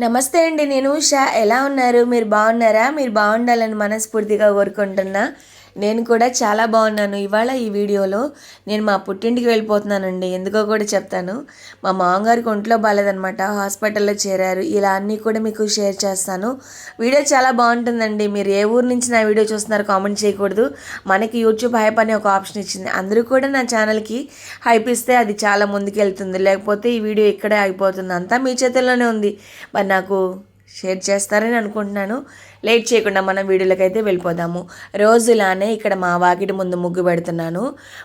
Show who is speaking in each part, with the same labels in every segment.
Speaker 1: నమస్తే అండి నేను ఉషా. ఎలా ఉన్నారు? మీరు బాగున్నారా? మీరు బాగుండాలని మనస్ఫూర్తిగా కోరుకుంటున్నా. నేను కూడా చాలా బాగున్నాను. ఇవాళ ఈ వీడియోలో నేను మా పుట్టింటికి వెళ్ళిపోతున్నానండి. ఎందుకో కూడా చెప్తాను. మా మామగారికి ఒంట్లో బాగాలేదనమాట హాస్పిటల్లో చేరారు. ఇలా అన్నీ కూడా మీకు షేర్ చేస్తాను. వీడియో చాలా బాగుంటుందండి. మీరు ఏ ఊరు నుంచి నా వీడియో చూస్తున్నారు కామెంట్ చేయకూడదు. మనకి యూట్యూబ్ హైప్ అనే ఒక ఆప్షన్ ఇచ్చింది. అందరూ కూడా నా ఛానల్కి హైప్ ఇస్తే అది చాలా ముందుకెళ్తుంది. లేకపోతే ఈ వీడియో ఇక్కడే అయిపోతుంది. అంతా మీ చేతుల్లోనే ఉంది. మరి నాకు షేర్ చేస్తారని అనుకుంటున్నాను. లేట్ చేయకుండా మనం వీడియోలోకి అయితే వెళ్ళిపోదాము. రోజులానే ఇక్కడ మా వాకిటి ముందు ముగ్గు పెడుతున్నాను.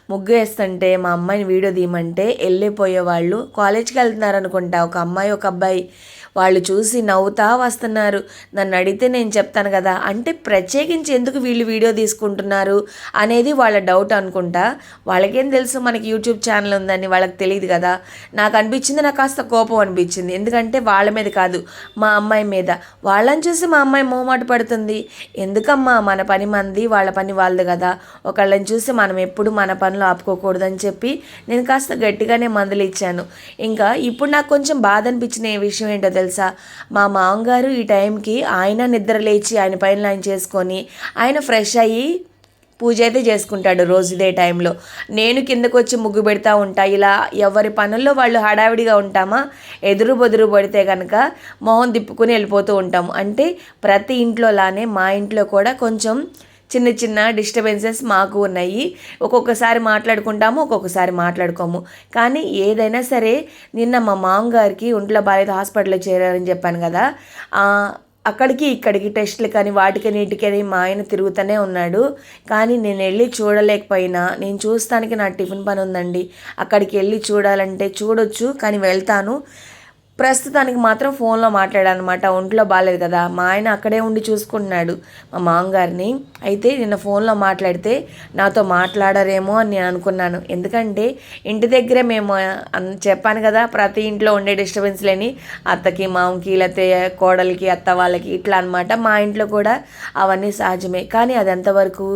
Speaker 1: ముగ్గు వేస్తుంటే మా అమ్మాయిని వీడియో తీయమంటే వెళ్ళిపోయే వాళ్ళు కాలేజ్కి వెళ్తున్నారు అనుకుంటా ఒక అమ్మాయి ఒక అబ్బాయి వాళ్ళు చూసి నవ్వుతా వస్తున్నారు. నన్ను అడిగితే నేను చెప్తాను కదా అంటే ప్రత్యేకించి ఎందుకు వీళ్ళు వీడియో తీసుకుంటున్నారు అనేది వాళ్ళ డౌట్ అనుకుంటా. వాళ్ళకేం తెలుసు మనకి యూట్యూబ్ ఛానల్ ఉందని వాళ్ళకి తెలియదు కదా. నాకు అనిపించింది నాకు కాస్త కోపం అనిపించింది. ఎందుకంటే వాళ్ళ మీద కాదు మా అమ్మాయి మీద. వాళ్ళని చూసి మా అమ్మాయి మొహమాట పడుతుంది. ఎందుకమ్మా మన పని మంది వాళ్ళ పని వాళ్ళది కదా. ఒకళ్ళని చూసి మనం ఎప్పుడు మన పనులు ఆపుకోకూడదని చెప్పి నేను కాస్త గట్టిగానే మందులు ఇచ్చాను. ఇంకా ఇప్పుడు నాకు కొంచెం బాధ అనిపించిన విషయం ఏంటో తెలుసు? తెలుసా? మా మామగారు ఈ టైంకి ఆయన నిద్ర లేచి ఆయన పైన ఆయన చేసుకొని ఆయన ఫ్రెష్ అయ్యి పూజ అయితే చేసుకుంటాడు రోజు ఇదే టైంలో. నేను కిందకు వచ్చి ముగ్గు పెడతా ఉంటా. ఇలా ఎవరి పనుల్లో వాళ్ళు హడావిడిగా ఉంటామా? ఎదురు బొదురు పడితే కనుక మొహం తిప్పుకుని వెళ్ళిపోతూ ఉంటాము. అంటే ప్రతి ఇంట్లోలానే మా ఇంట్లో కూడా కొంచెం చిన్న చిన్న డిస్టర్బెన్సెస్ మాకు ఉన్నాయి. ఒక్కొక్కసారి మాట్లాడుకుంటాము ఒక్కొక్కసారి మాట్లాడుకోము. కానీ ఏదైనా సరే నిన్న మా మామగారికి ఒంట్లో బాగాలేదు హాస్పిటల్లో చేరారని చెప్పాను కదా. అక్కడికి ఇక్కడికి టెస్టులు కానీ వాటికి నీటికని మా ఆయన తిరుగుతూనే ఉన్నాడు. కానీ నేను వెళ్ళి చూడలేకపోయినా. నేను చూస్తానికి నా టిఫిన్ పని ఉందండి. అక్కడికి వెళ్ళి చూడాలంటే చూడొచ్చు కానీ వెళ్తాను. ప్రస్తుతానికి మాత్రం ఫోన్లో మాట్లాడానమాట ఒంట్లో బాగాలేదు కదా. మా ఆయన అక్కడే ఉండి చూసుకుంటున్నాడు. మా మామగారిని. అయితే నిన్న ఫోన్లో మాట్లాడితే నాతో మాట్లాడరేమో అని నేను అనుకున్నాను. ఎందుకంటే ఇంటి దగ్గరే మేము చెప్పాను కదా ప్రతి ఇంట్లో ఉండే డిస్టర్బెన్స్ లేని అత్తకి మామకి లేకపోతే కోడలికి అత్త వాళ్ళకి ఇట్లా అనమాట మా ఇంట్లో కూడా అవన్నీ సహజమే. కానీ అది ఎంతవరకు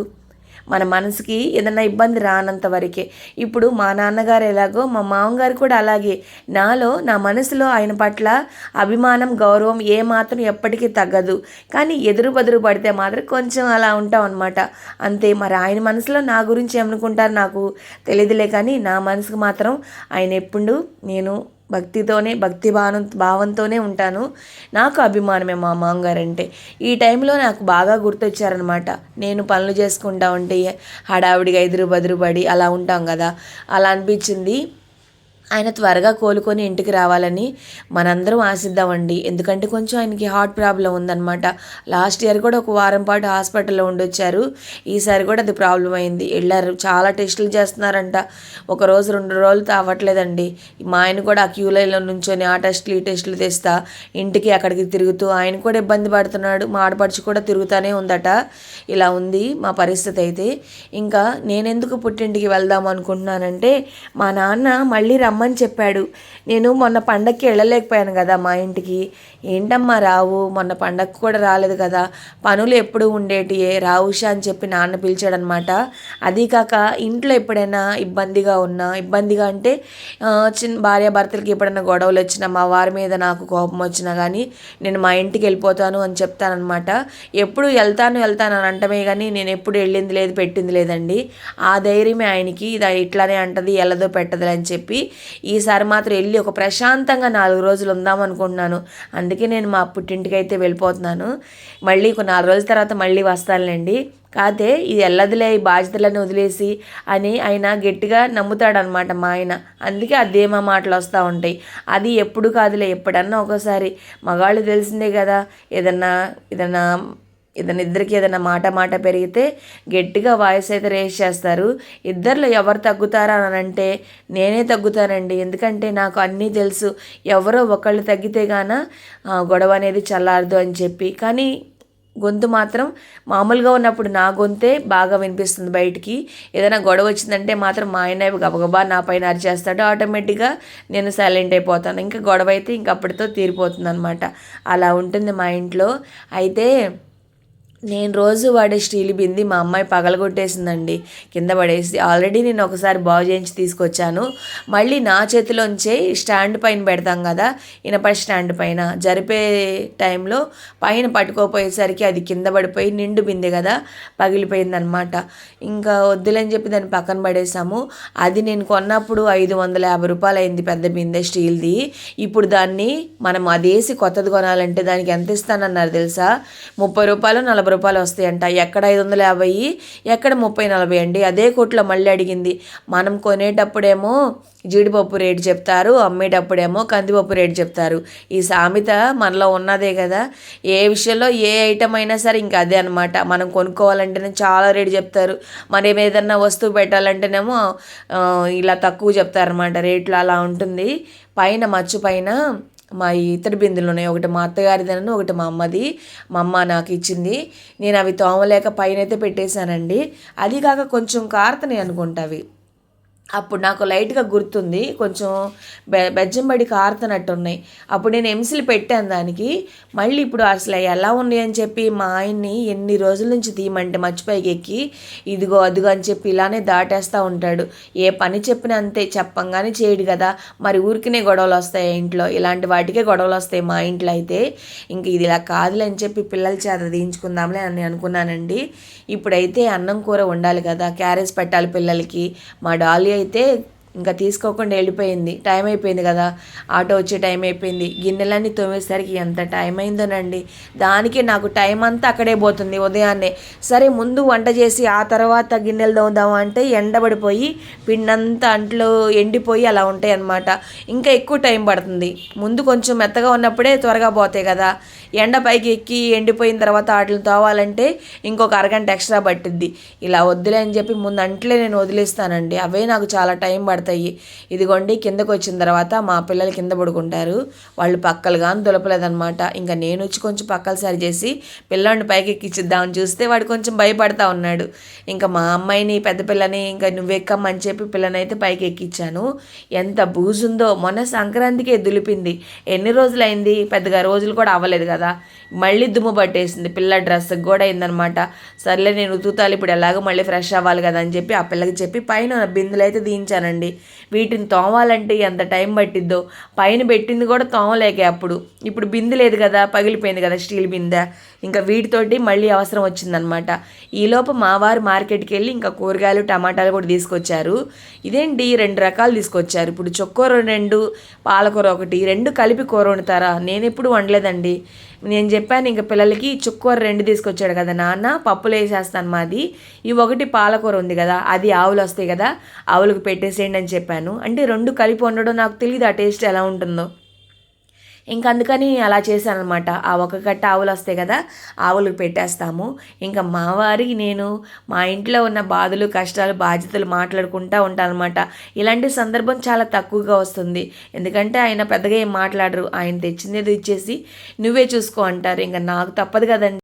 Speaker 1: మన మనసుకి ఏదన్నా ఇబ్బంది రానంత వరకే. ఇప్పుడు మా నాన్నగారు ఎలాగో మా మామగారు కూడా అలాగే. నాలో నా మనసులో ఆయన పట్ల అభిమానం గౌరవం ఏమాత్రం ఎప్పటికీ తగ్గదు. కానీ ఎదురు బదురు పడితే మాత్రం కొంచెం అలా ఉంటాం అనమాట అంతే మరి ఆయన మనసులో నా గురించి ఏమనుకుంటారు నాకు తెలియదులే కానీ నా మనసుకు మాత్రం ఆయన ఎప్పుడు నేను భక్తితోనే భక్తి భావం భావంతోనే ఉంటాను. నాకు అభిమానమే మా మామగారంటే ఈ టైంలో నాకు బాగా గుర్తొచ్చారనమాట. నేను పనులు చేసుకుంటా ఉంటే హడావిడిగా ఎదురు బదురుపడి అలా ఉంటాం కదా. అలా అనిపించింది. ఆయన త్వరగా కోలుకొని ఇంటికి రావాలని మనందరం ఆశిద్దామండి. ఎందుకంటే కొంచెం ఆయనకి హార్ట్ ప్రాబ్లం ఉందన్నమాట. లాస్ట్ ఇయర్ కూడా ఒక వారం పాటు హాస్పిటల్లో ఉండొచ్చారు. ఈసారి కూడా అది ప్రాబ్లం అయింది. వెళ్ళారు చాలా టెస్టులు చేస్తున్నారంట. ఒక రోజు రెండు రోజులు తావట్లేదండి మా ఆయన కూడా ఆ క్యూ లైన్లో నుంచొని ఆ టెస్టులు ఈ టెస్టులు తెస్తా ఇంటికి అక్కడికి తిరుగుతూ ఆయన కూడా ఇబ్బంది పడుతున్నాడు. మా ఆడపడుచు కూడా తిరుగుతూనే ఉందట. ఇలా ఉంది మా పరిస్థితి అయితే. ఇంకా నేనెందుకు పుట్టింటికి వెళ్దాం అనుకుంటున్నానంటే మా నాన్న మళ్ళీ రమ్మ రమ్మని చెప్పాడు. నేను మొన్న పండక్కి వెళ్ళలేకపోయాను కదా మా ఇంటికి. ఏంటమ్మా రావు మొన్న పండక్కి కూడా రాలేదు కదా. పనులు ఎప్పుడు ఉండేటియే? రావుషా అని చెప్పి నాన్న పిలిచాడనమాట. అది కాక ఇంట్లో ఎప్పుడైనా ఇబ్బందిగా ఉన్నా? ఇబ్బందిగా అంటే చిన్న భార్యాభర్తలకి ఎప్పుడైనా గొడవలు వచ్చినా మా వారి మీద నాకు కోపం వచ్చినా కానీ నేను మా ఇంటికి వెళ్ళిపోతాను అని చెప్తానమాట ఎప్పుడు వెళ్తాను వెళ్తాను అని అంటమే కానీ నేను ఎప్పుడు వెళ్ళింది లేదు పెట్టింది లేదండి. ఆ ధైర్యమే ఆయనకి ఇది ఇట్లానే అంటది ఎలాదో పెట్టదు అని చెప్పి ఈసారి మాత్రం వెళ్ళి ఒక ప్రశాంతంగా నాలుగు రోజులు ఉందాం అనుకుంటున్నాను. అందుకే నేను మా పుట్టింటికి అయితే వెళ్ళిపోతున్నాను. మళ్ళీ ఒక నాలుగు రోజుల తర్వాత మళ్ళీ వస్తానులేండి. కాతే ఇది వెళ్ళదులే ఈ బాధ్యతలను వదిలేసి అని ఆయన గట్టిగా నమ్ముతాడనమాట మా ఆయన. అందుకే అదేమా మాటలు వస్తూ ఉంటాయి. అది ఎప్పుడు కాదులే ఎప్పుడన్నా ఒకసారి. మగాళ్ళు తెలిసిందే కదా ఏదన్నా ఏదన్నా ఏదైనా ఇద్దరికి ఏదైనా మాట మాట పెరిగితే గట్టిగా వాయిస్ అయితే రేస్ చేస్తారు. ఇద్దరిలో ఎవరు తగ్గుతారా అని అంటే నేనే తగ్గుతానండి. ఎందుకంటే నాకు అన్నీ తెలుసు. ఎవరో ఒకళ్ళు తగ్గితే గాన గొడవ అనేది చల్లారదు అని చెప్పి. కానీ గొంతు మాత్రం మామూలుగా ఉన్నప్పుడు నా గొంతే బాగా వినిపిస్తుంది బయటికి. ఏదైనా గొడవ వచ్చిందంటే మాత్రం మా ఆయన గబగబా నా పైన అరిచేస్తాడు. ఆటోమేటిక్గా నేను సైలెంట్ అయిపోతాను. ఇంకా గొడవ అయితే ఇంకప్పటితో తీరిపోతుంది అనమాట అలా ఉంటుంది మా ఇంట్లో. అయితే నేను రోజు వాడే స్టీల్ బింది మా అమ్మాయి పగలగొట్టేసిందండి. కింద పడేసి ఆల్రెడీ నేను ఒకసారి బాగు చేయించి తీసుకొచ్చాను. మళ్ళీ నా చేతిలోంచే స్టాండ్ పైన పెడతాం కదా ఇనప స్టాండ్ పైన. జరిపే టైంలో పైన పట్టుకోపోయేసరికి అది కింద పడిపోయి నిండు బిందె కదా పగిలిపోయిందనమాట ఇంకా వద్దులని చెప్పి దాన్ని పక్కన పడేసాము అది నేను కొన్నప్పుడు ఐదు వందల యాభై రూపాయలు అయింది పెద్ద బిందె స్టీల్ది. ఇప్పుడు దాన్ని మనం అదేసి కొత్తది కొనాలంటే దానికి ఎంత ఇస్తానన్నారు తెలుసా? ముప్పై రూపాయలు నలభై రూపాయలు వస్తాయంట. ఎక్కడ ఐదు వందల యాభై ఎక్కడ ముప్పై నలభై అండి. అదే కొట్లో మళ్ళీ అడిగింది. మనం కొనేటప్పుడేమో జీడిపప్పు రేటు చెప్తారు అమ్మేటప్పుడేమో కందిపప్పు రేటు చెప్తారు. ఈ సామెత మనలో ఉన్నదే కదా. ఏ విషయంలో ఏ ఐటమ్ అయినా సరే ఇంకా అదే అనమాట మనం కొనుక్కోవాలంటేనే చాలా రేటు చెప్తారు. మనం ఏదన్నా వస్తువు పెట్టాలంటేనేమో ఇలా తక్కువ చెప్తారనమాట రేట్లు అలా ఉంటుంది. పైన మచ్చు పైన మా ఇతడి బిందులు ఉన్నాయి ఒకటి మా అత్తగారిదనను ఒకటి మా అమ్మది. మా అమ్మ నాకు ఇచ్చింది. నేను అవి తోమలేక పైన అయితే పెట్టేశానండి. అది కాక కొంచెం కారుతున్నాయి అనుకుంటా అవి. అప్పుడు నాకు లైట్గా గుర్తుంది. కొంచెం బె బెజ్జంబడి కారుతున్నట్టు ఉన్నాయి అప్పుడు నేను ఎంసీలు పెట్టాను దానికి. మళ్ళీ ఇప్పుడు అసలు ఎలా ఉన్నాయి అని చెప్పి మా ఆయన్ని ఎన్ని రోజుల నుంచి తీయమంటే మర్చిపోయి ఎక్కి ఇదిగో అదిగో అని చెప్పి ఇలానే దాటేస్తూ ఉంటాడు. ఏ పని చెప్పినా అంతే చెప్పంగానే చేయడు కదా. మరి ఊరికినే గొడవలు వస్తాయి ఇంట్లో? ఇలాంటి వాటికే గొడవలు వస్తాయి మా ఇంట్లో అయితే. ఇంక ఇది ఇలా కాదులే అని చెప్పి పిల్లల చేత తీయించుకుందాంలే అని అనుకున్నానండి. ఇప్పుడైతే అన్నం కూర ఉండాలి కదా. క్యారేజ్ పెట్టాలి పిల్లలకి. మా డాలీ అయితే ఇంకా తీసుకోకుండా వెళ్ళిపోయింది. టైం అయిపోయింది కదా. ఆటో వచ్చే టైం అయిపోయింది. గిన్నెలన్నీ తోమేసరికి ఎంత టైం అయిందోనండి. దానికి నాకు టైం అంతా అక్కడే పోతుంది ఉదయాన్నే. సరే ముందు వంట చేసి ఆ తర్వాత గిన్నెలు తోముదాము అంటే ఎండబడిపోయి పిండంతా అంట్లో ఎండిపోయి అలా ఉంటాయి అన్నమాట. ఇంకా ఎక్కువ టైం పడుతుంది. ముందు కొంచెం మెత్తగా ఉన్నప్పుడే త్వరగా పోతాయి కదా. ఎండ పైకి ఎక్కి ఎండిపోయిన తర్వాత వాటిని తోవాలంటే ఇంకొక అరగంట ఎక్స్ట్రా పట్టిద్ది. ఇలా వద్దులే అని చెప్పి ముందు అంట్లే నేను వదిలేస్తానండి. అవే నాకు చాలా టైం పడుతుంది పడతాయి ఇదిగోండి కిందకు వచ్చిన తర్వాత మా పిల్లలు కింద పడుకుంటారు. వాళ్ళు పక్కలు కానీ దులపలేదనమాట ఇంకా నేను వచ్చి కొంచెం పక్కలు సరి చేసి పిల్లాడిని పైకి ఎక్కిచ్చిద్దామని చూస్తే వాడు కొంచెం భయపడతా ఉన్నాడు. ఇంకా మా అమ్మాయిని పెద్ద పిల్లని ఇంకా నువ్వెక్కమ్మని చెప్పి పిల్లని పైకి ఎక్కించాను ఎంత బూజుందో మొన్న సంక్రాంతికే దులిపింది. ఎన్ని రోజులైంది? పెద్దగా రోజులు కూడా అవ్వలేదు కదా. మళ్ళీ దుమ్ము పట్టేసింది. పిల్ల డ్రెస్కి కూడా అయిందనమాట సర్లే నేను ఉతుకుతాలి ఇప్పుడు ఎలాగో మళ్ళీ ఫ్రెష్ అవ్వాలి కదా అని చెప్పి ఆ పిల్లకి చెప్పి పైన బిందులు అయితే దించానండి. వీటిని తోమాలంటే ఎంత టైం పట్టిద్దో? పైన పెట్టింది కూడా తోమలేకే అప్పుడు. ఇప్పుడు బిందె లేదు కదా పగిలిపోయింది కదా స్టీల్ బిందె. ఇంకా వీటితోటి మళ్ళీ అవసరం వచ్చిందనమాట. ఈలోపు మావారు మార్కెట్కి వెళ్ళి ఇంకా కూరగాయలు టమాటాలు కూడా తీసుకొచ్చారు. ఇదేంటి? రెండు రకాలు తీసుకొచ్చారు. ఇప్పుడు చొక్కూర రెండు పాలకూర ఒకటి. రెండు కలిపి కూర వండుతారా? నేను ఎప్పుడు వండలేదండి. నేను చెప్పాను ఇంకా పిల్లలకి చుక్కూర రెండు తీసుకొచ్చాడు కదా నాన్న పప్పులు వేసేస్తాను మాది. ఈ ఒకటి పాలకూర ఉంది కదా అది ఆవులు వస్తాయి కదా ఆవులకు పెట్టేసేయండి అని చెప్పాను. అంటే రెండు కలిపి ఉండడం నాకు తెలియదు ఆ టేస్ట్ ఎలా ఉంటుందో. ఇంకా అందుకని అలా చేశాను అనమాట ఆ ఒక కట్ట ఆవులు వస్తాయి కదా ఆవులకు పెట్టేస్తాము. ఇంకా మా వారికి నేను మా ఇంట్లో ఉన్న బాధలు కష్టాలు బాధ్యతలు మాట్లాడుకుంటూ ఉంటానమాట ఇలాంటి సందర్భం చాలా తక్కువగా వస్తుంది. ఎందుకంటే ఆయన పెద్దగా ఏం మాట్లాడరు. ఆయన తెచ్చింది ఇచ్చేసి నువ్వే చూసుకో అంటారు. ఇంకా నాకు తప్పదు కదండి.